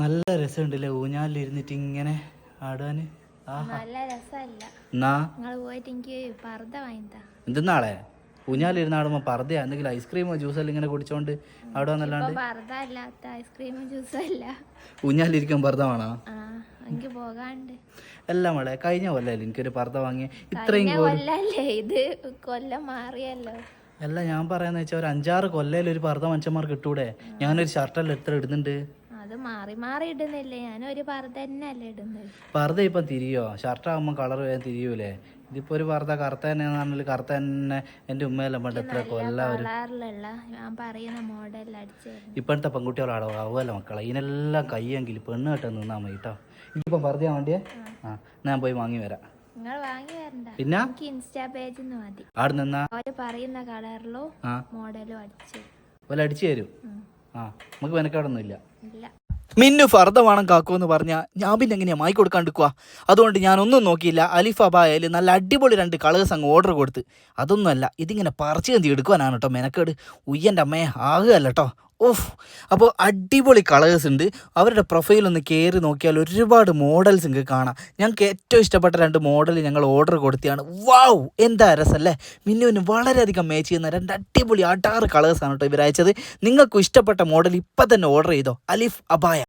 നല്ല രസമുണ്ടല്ലേ ഊഞ്ഞാലിരുന്നിട്ട് ഇങ്ങനെ ആടാന് നല്ല രസമല്ല. നിങ്ങൾ പോയിട്ട് എനിക്ക് പർദ്ദ വാങ്ങിത്താ. എന്തെന്നാളെ? ഊഞ്ഞാലിരുന്ന് ആടുമ്പോ പർദ്ദയാ. എന്തെങ്കിലും ഐസ്ക്രീമോ ജ്യൂസോ ഇങ്ങനെ കുടിച്ചോണ്ട് അവിടെ വന്നല്ലാണ്ട് പർദ്ദ അല്ലാത്ത ഐസ്ക്രീമും ജ്യൂസും അല്ല. ഊഞ്ഞാലിരിക്കാൻ പർദ്ദ വേണോ? ആ എനിക്ക് പോകാണ്ട്. എല്ലാം മോളെ കഴിഞ്ഞ കൊല്ലല്ലേ എനിക്കൊരു പർദ്ദ വാങ്ങിയ. ഇത്രയും കഴിഞ്ഞ കോടി കൊല്ലല്ലേ ഇത് കൊല്ലം മാറിയല്ലോ. അല്ല ഞാൻ പറയാന്ന് വെച്ചാൽ ഒരു അഞ്ചാറ് കൊല്ലയിൽ ഒരു പർദ്ദ മനുഷ്യന്മാർക്ക് ഇട്ടൂടെ ഞാനൊരു ഷർട്ടല്ല എത്ര ഇടുന്നുണ്ട്. മാറി മാറി ഇടുന്നില്ലേ? ഞാൻ ഒരു പർദ്ദ തന്നെ അല്ലേ ഇടുന്നത്. പർദ്ദ ഇപ്പം തിരിയോ? ഷർട്ട് ഷർട്ടാകുമ്പോൾ കളർ വേഗം തിരിയൂലേ? ഇതിപ്പോ ഒരു പർദ്ദ കറുത്ത തന്നെ പറഞ്ഞാൽ കറുത്ത തന്നെ എന്റെ ഉമ്മയെല്ലാം പണ്ട് എത്ര കൊല്ലം ഒരു കളറിലുള്ള ഞാൻ പറയുന്ന മോഡൽ അടിച്ചു തരുന്നു ഇപ്പോഴത്തെ പെൺകുട്ടികളാടോ ആവുമല്ലോ മക്കളെ? ഇതിനെല്ലാം കയ്യെങ്കിൽ പെണ്ണ് കേട്ടോ നിന്നാൽ മതി കേട്ടോ ഇപ്പൊ പർദ്ദ വേണ്ടിയേ? ആ ഞാൻ പോയി വാങ്ങി വരാം. നിങ്ങൾ വാങ്ങി വരണ്ട. പിന്നെ? ഇൻസ്റ്റാ പേജിൽ നിന്ന് മതി. അവിടെ നിന്നാ? അവർ പറയുന്ന കളറിലോ മോഡലും അടിച്ചു തരും. ആ നമുക്ക് വെനക്കാടൊന്നും ഇല്ല. മിന്നു ഫർദ കാക്കോ എന്ന് പറഞ്ഞാൽ ഞാൻ പിന്നെ എങ്ങനെയാണ് മായി കൊടുക്കാണ്ടിരിക്കുക അതുകൊണ്ട് ഞാനൊന്നും നോക്കിയില്ല. അലിഫ് അബായയിൽ നല്ല അടിപൊളി രണ്ട് കളേഴ്സ് അങ്ങ് ഓർഡർ കൊടുത്ത്. അതൊന്നുമല്ല ഇതിങ്ങനെ പറിച്ച് കന്തി എടുക്കുവാനാണ് കേട്ടോ മെനക്കേട്. ഉയ്യന്റെ അമ്മയെ ആകുകയല്ല കേട്ടോ ഓഫ് അപ്പോൾ അടിപൊളി കളേഴ്സ് ഉണ്ട്. അവരുടെ പ്രൊഫൈൽ ഒന്ന് കയറി നോക്കിയാൽ ഒരുപാട് മോഡൽസ് നിങ്ങൾക്ക് കാണാം. ഞങ്ങൾക്ക് ഏറ്റവും ഇഷ്ടപ്പെട്ട രണ്ട് മോഡൽ ഞങ്ങൾ ഓർഡർ കൊടുത്തിയാണ്. വാവ് എന്താ രസമല്ലേ മിന്നുവിന് വളരെയധികം മാച്ച് ചെയ്യുന്ന രണ്ട് അടിപൊളി അടാറ് കളേഴ്സാണ് കേട്ടോ ഇവർ അയച്ചത്. നിങ്ങൾക്കും ഇഷ്ടപ്പെട്ട മോഡൽ ഇപ്പം തന്നെ ഓർഡർ ചെയ്തോ. അലിഫ് അബായ.